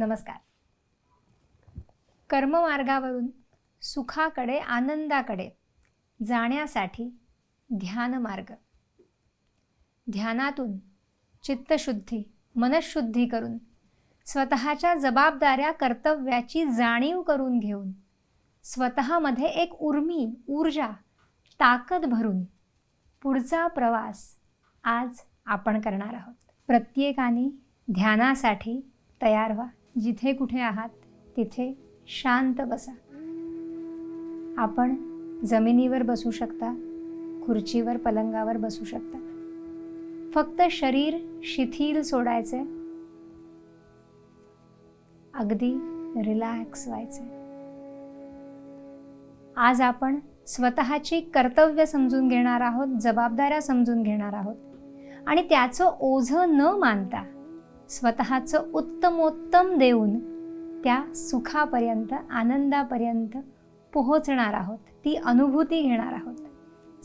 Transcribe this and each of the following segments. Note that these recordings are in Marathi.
नमस्कार. कर्ममार्गावरून सुखाकडे आनंदाकडे जाण्यासाठी ध्यानमार्ग. ध्यानातून चित्तशुद्धी मनशुद्धी करून स्वतःच्या जबाबदाऱ्या कर्तव्याची जाणीव करून घेऊन स्वतःमध्ये एक उर्मी ऊर्जा ताकद भरून पुढचा प्रवास आज आपण करणार आहोत. प्रत्येकाने ध्यानासाठी तयार व्हा. जिथे कुठे आहात तिथे शांत बसा. आपण जमिनीवर बसू शकता खुर्चीवर पलंगावर बसू शकता. फक्त शरीर शिथिल सोडायचे अगदी रिलॅक्स व्हायचे. आज आपण स्वतःची कर्तव्य समजून घेणार आहोत जबाबदाऱ्या समजून घेणार आहोत. आणि त्याचं ओझं न मानता स्वतःचं उत्तमोत्तम देऊन त्या सुखापर्यंत आनंदापर्यंत पोहोचणार आहोत. ती अनुभूती घेणार आहोत.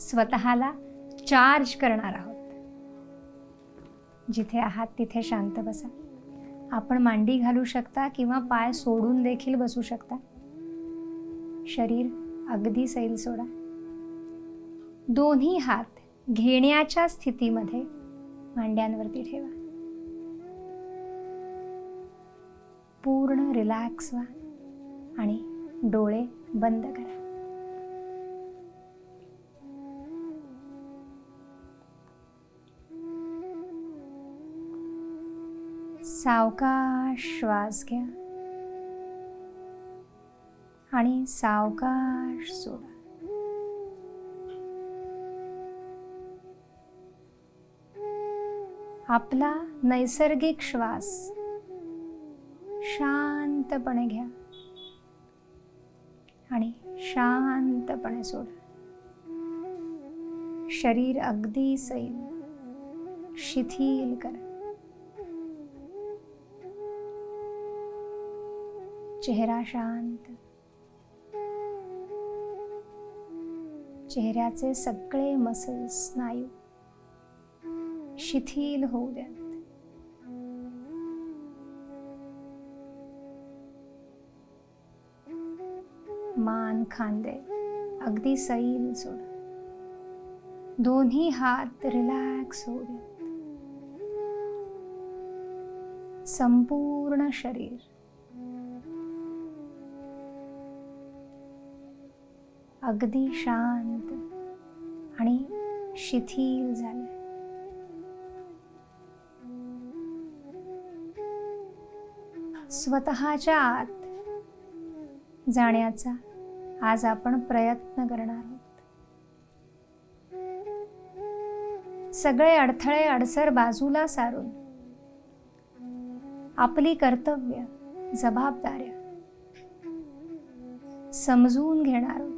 स्वतःला चार्ज करणार आहोत. जिथे आहात तिथे शांत बसा. आपण मांडी घालू शकता किंवा पाय सोडून देखील बसू शकता. शरीर अगदी सैल सोडा. दोन्ही हात घेण्याच्या स्थितीमध्ये मांड्यांवरती ठेवा. पूर्ण रिलॅक्स व्हा आणि डोळे बंद करा. सावकाश श्वास घ्या आणि सावकाश सोडा. आपला नैसर्गिक श्वास शांतपणे घ्या. आणि शांतपणे सोडा. शरीर अगदी सैल शिथिल करा. चेहरा शांत. चेहऱ्याचे सगळे मसल स्नायू शिथिल होऊ द्या. मान खांदे. अगदी सैल सोड. दोन्ही हात रिलॅक्स होऊ संपूर्ण शरीर. अगदी शांत आणि शिथिल झाले. स्वतःच्या आत जाण्याचा आज आपण प्रयत्न करणार आहोत. सगळे अडथळे अडसर बाजूला सारून आपली कर्तव्य जबाबदाऱ्या समजून घेणार आहोत.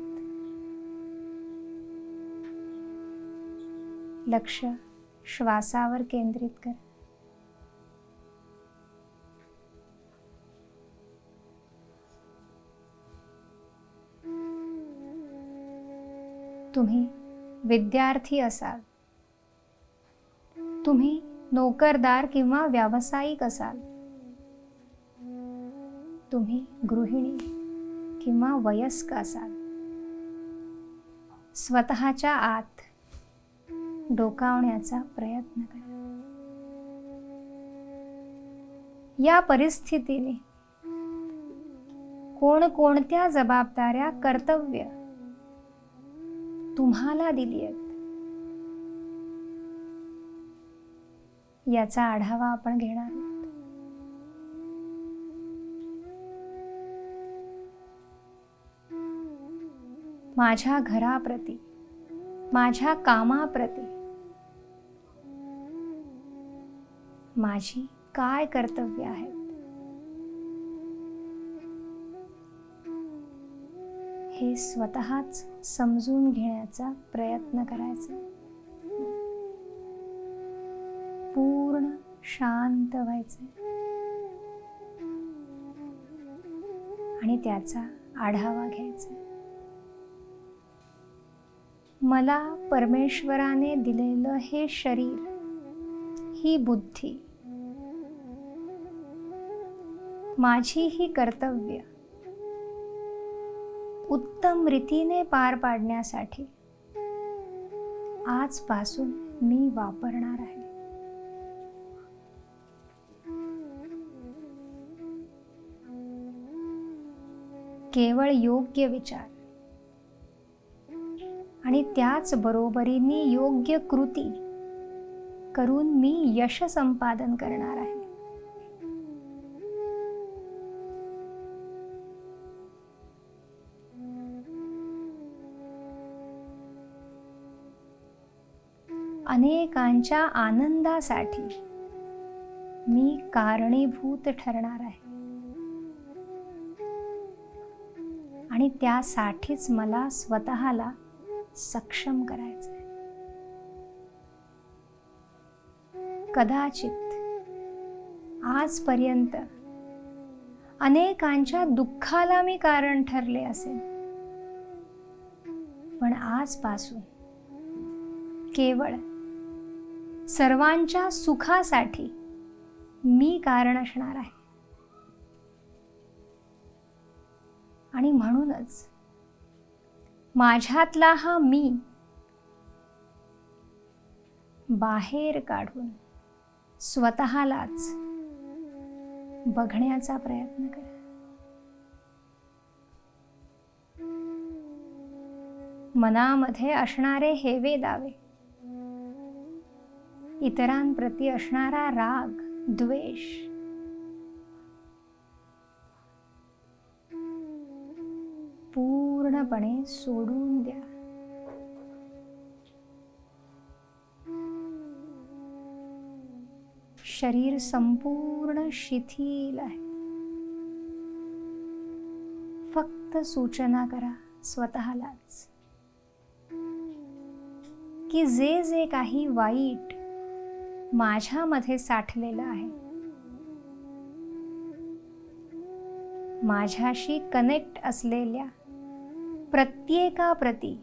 लक्ष श्वासावर केंद्रित कर. तुम्ही विद्यार्थी असाल. तुम्ही नोकरदार किंवा व्यावसायिक असाल. तुम्ही गृहिणी किंवा वयस्क असाल. स्वतःच्या आत डोकावण्याचा प्रयत्न करा. या परिस्थितीने कोणकोणत्या जबाबदाऱ्या कर्तव्य तुम्हाला दिली आहेत. याचा आढावा आपण घेणार आहोत. माझ्या घराप्रती माझ्या कामाप्रती माझी काय कर्तव्य आहेत हे स्वतःच समजून घेण्याचा प्रयत्न करायचा. पूर्ण शांत व्हायचे. आणि त्याचा आढावा घ्यायचा. मला परमेश्वराने दिलेलं हे शरीर ही बुद्धी माझी ही कर्तव्य उत्तम रीतीने पार पाडण्यासाठी. आजपासून मी वापरणार आहे. केवळ योग्य विचार. आणि त्याच बरोबरीने योग्य कृती करून मी यश संपादन करणार आहे. अनेकांच्या आनंदासाठी मी कारणीभूत ठरणार आहे. आणि त्यासाठीच मला स्वतःला सक्षम करायचं आहे कदाचित आजपर्यंत अनेकांच्या दुःखाला मी कारण ठरले असेल. पण आजपासून केवळ सर्वांच्या सुखासाठी मी कारण असणार आहे. आणि म्हणूनच माझ्यातला हा मी बाहेर काढून स्वतःलाच बघण्याचा प्रयत्न करा. मनामध्ये असणारे हेवे दावे इतरांप्रती असणारा राग द्वेष. पूर्णपणे सोडून द्या. शरीर संपूर्ण शिथिल आहे. फक्त सूचना करा स्वतःलाच. की जे जे काही वाईट माझ्यामध्ये साठलेलं आहे. माझ्याशी कनेक्ट असलेल्या प्रत्येकाप्रती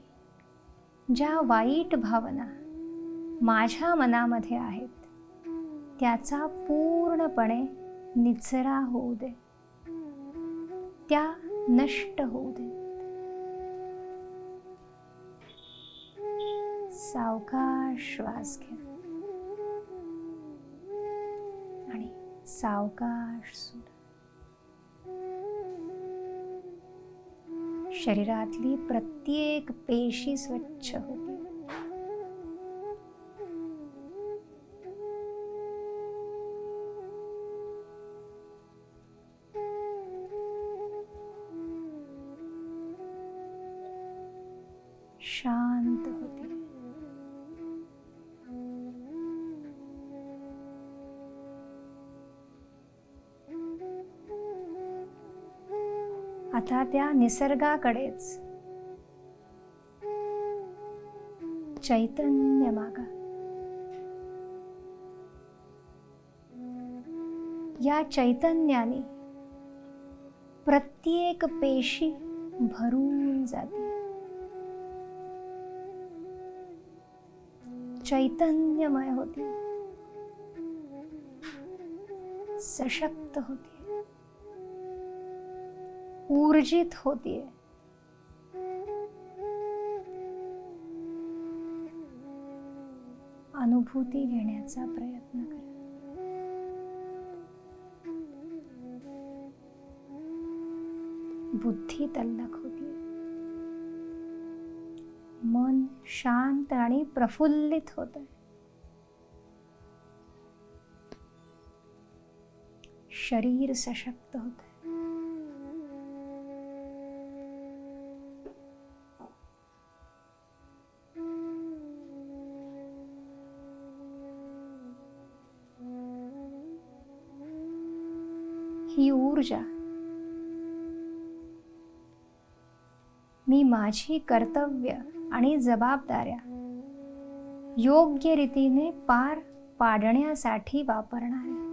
ज्या वाईट भावना माझ्या मनामध्ये आहेत त्याचा पूर्णपणे निचरा होऊ दे. त्या नष्ट होऊ दे. सावकाश श्वास घ्या सावकाश सोडा शरीरातली प्रत्येक पेशी स्वच्छ होते. आता त्या निसर्गाकडेच. चैतन्य मागा. या चैतन्याने प्रत्येक पेशी भरून जाते. चैतन्यमय होते. सशक्त होते. ऊर्जित होतीये अनुभूती घेण्याचा प्रयत्न करा. बुद्धी तल्लख होती मन शांत आणि प्रफुल्लित होत आहे. शरीर सशक्त होत आहे. पूजा। मी माझी कर्तव्य आणि जबाबदाऱ्या योग्य रीतीने पार पाडण्यासाठी वापरणार आहे.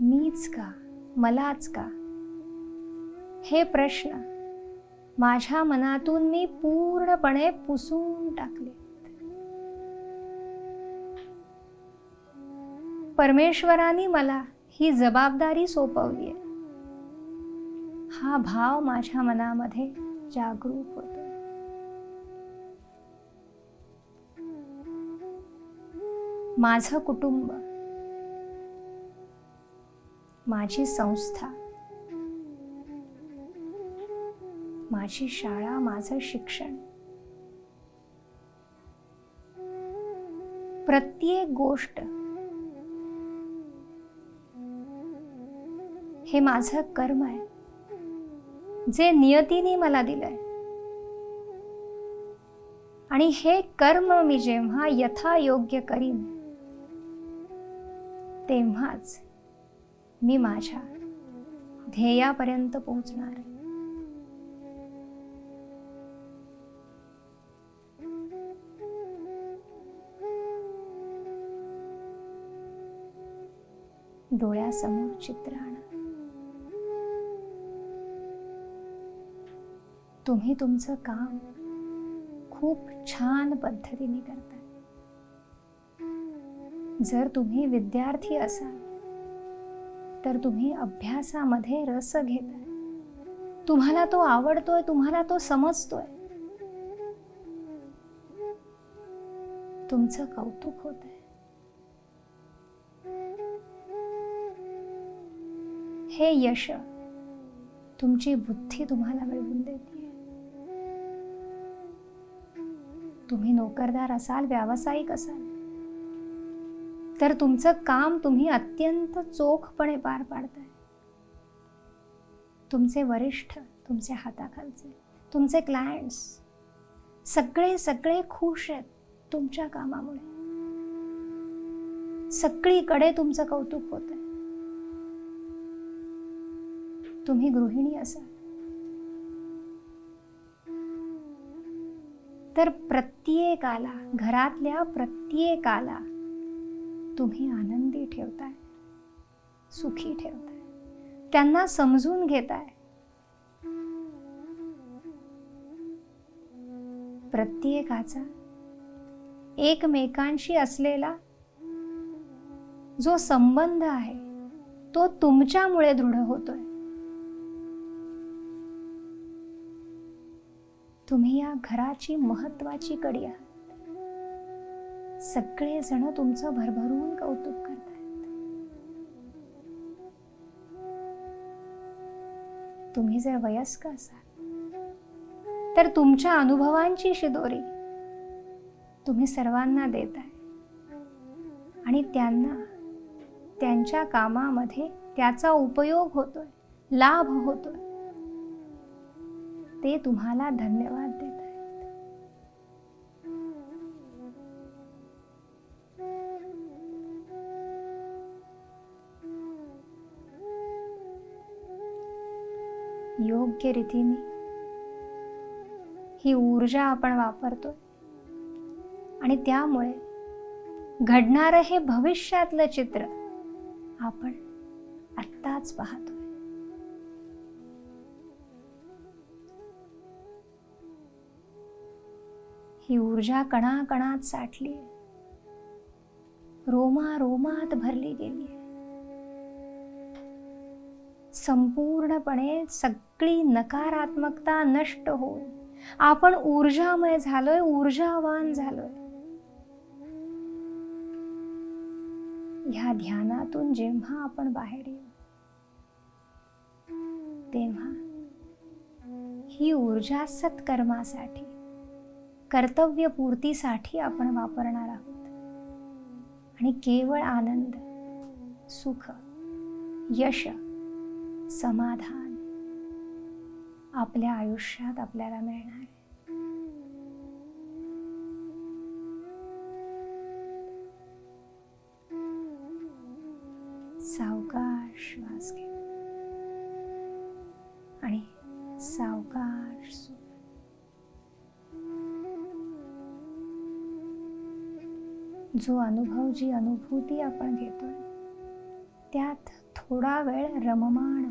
मीच का मलाच का? हे प्रश्न माझ्या मनातून मी पूर्णपणे पुसून टाकले. परमेश्वराने मला ही जबाबदारी सोपवली. आहे हा भाव माझ्या मनामध्ये जागरूक होतो. माझं कुटुंब माझी संस्था माझी शाळा माझं शिक्षण. प्रत्येक गोष्ट हे माझं कर्म आहे. जे नियतीने मला दिलंय. आणि हे कर्म मी जेव्हा यथायोग्य करीन तेव्हाच मी माझ्या ध्येयापर्यंत पोहोचणार आहे. डोळ्यासमोर चित्र आणा तुम्ही तुमचं काम खूप छान पद्धतीने करता. जर तुम्ही विद्यार्थी असाल तर तुम्ही अभ्यासामध्ये रस घेताय. तुम्हाला तो आवडतोय तुम्हाला तो समजतोय. तुमचं कौतुक होत आहे हे यश तुमची बुद्धी तुम्हाला मिळवून देते. तुम्ही नोकरदार असाल व्यावसायिक असाल तर तुमचं काम तुम्ही अत्यंत चोखपणे पार पाडताय. तुमचे वरिष्ठ तुमचे हाताखालचे तुमचे क्लायंट्स सगळे सगळे खुश आहेत तुमच्या कामामुळे. सगळीकडे तुमचं कौतुक होत आहे तुम्ही गृहिणी असाल. तर प्रत्येकाला घरातल्या प्रत्येकाला तुम्ही आनंदी ठेवताय सुखी ठेवताय त्यांना समजून घेताय. प्रत्येकाचा एकमेकांशी असलेला जो संबंध आहे तो तुमच्यामुळे दृढ होतोय. तुम्ही या घराची महत्वाची कडी आहात. सगळेजण तुमचं भरभरून कौतुक करतात तुम्ही जर वयस्क असाल तर तुमच्या अनुभवांची शिदोरी तुम्ही सर्वांना देताय. आणि त्यांना त्यांच्या कामामध्ये त्याचा उपयोग होतोय लाभ होतोय. ते तुम्हाला धन्यवाद देत आहेत. योग्य रीतीने ही ऊर्जा आपण वापरतो आणि त्यामुळे घडणारं हे भविष्यातलं चित्र आपण आत्ताच पाहतो. ही ऊर्जा कणाकणात साठली. रोमा रोमात भरली गेली. संपूर्णपणे सगळी नकारात्मकता नष्ट होऊन आपण ऊर्जामय झालोय ऊर्जावान झालोय. ह्या ध्यानातून जेव्हा आपण बाहेर येऊ तेव्हा ही ऊर्जा सत्कर्मासाठी कर्तव्यपूर्तीसाठी आपण वापरणार आहोत. आणि केवळ आनंद सुख यश समाधान आपल्या आयुष्यात आपल्याला मिळणार आहे. सावकाश श्वास घे. आणि सावकाश जो अनुभव जी अनुभूती आपण घेतो त्यात थोडा वेळ रममाण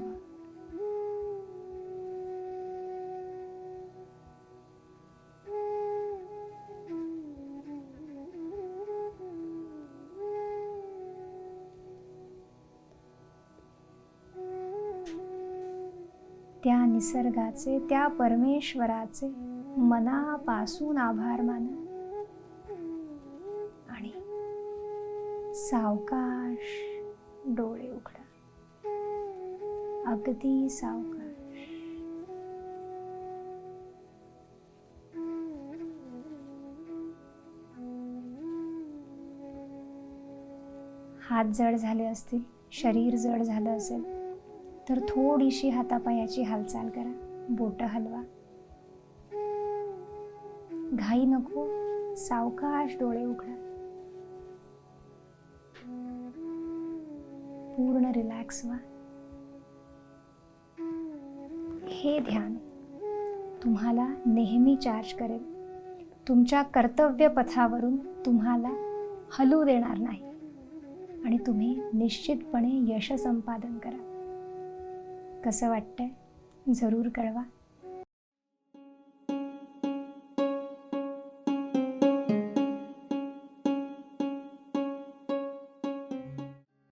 त्या निसर्गाचे त्या परमेश्वराचे मनापासून आभार माना. सावकाश डोळे उघडा. अगदी सावकाश. हात जड झाले असतील शरीर जड झालं असेल तर थोडीशी हातापायाची हालचाल करा. बोट हलवा. घाई नको सावकाश डोळे उघडा. पूर्ण रिलॅक्स व्हा. हे ध्यान तुम्हाला नेहमी चार्ज करेल. तुमच्या कर्तव्य पथावरून तुम्हाला हलू देणार नाही. आणि तुम्ही निश्चितपणे यश संपादन करा. कसं वाटतंय? जरूर कळवा.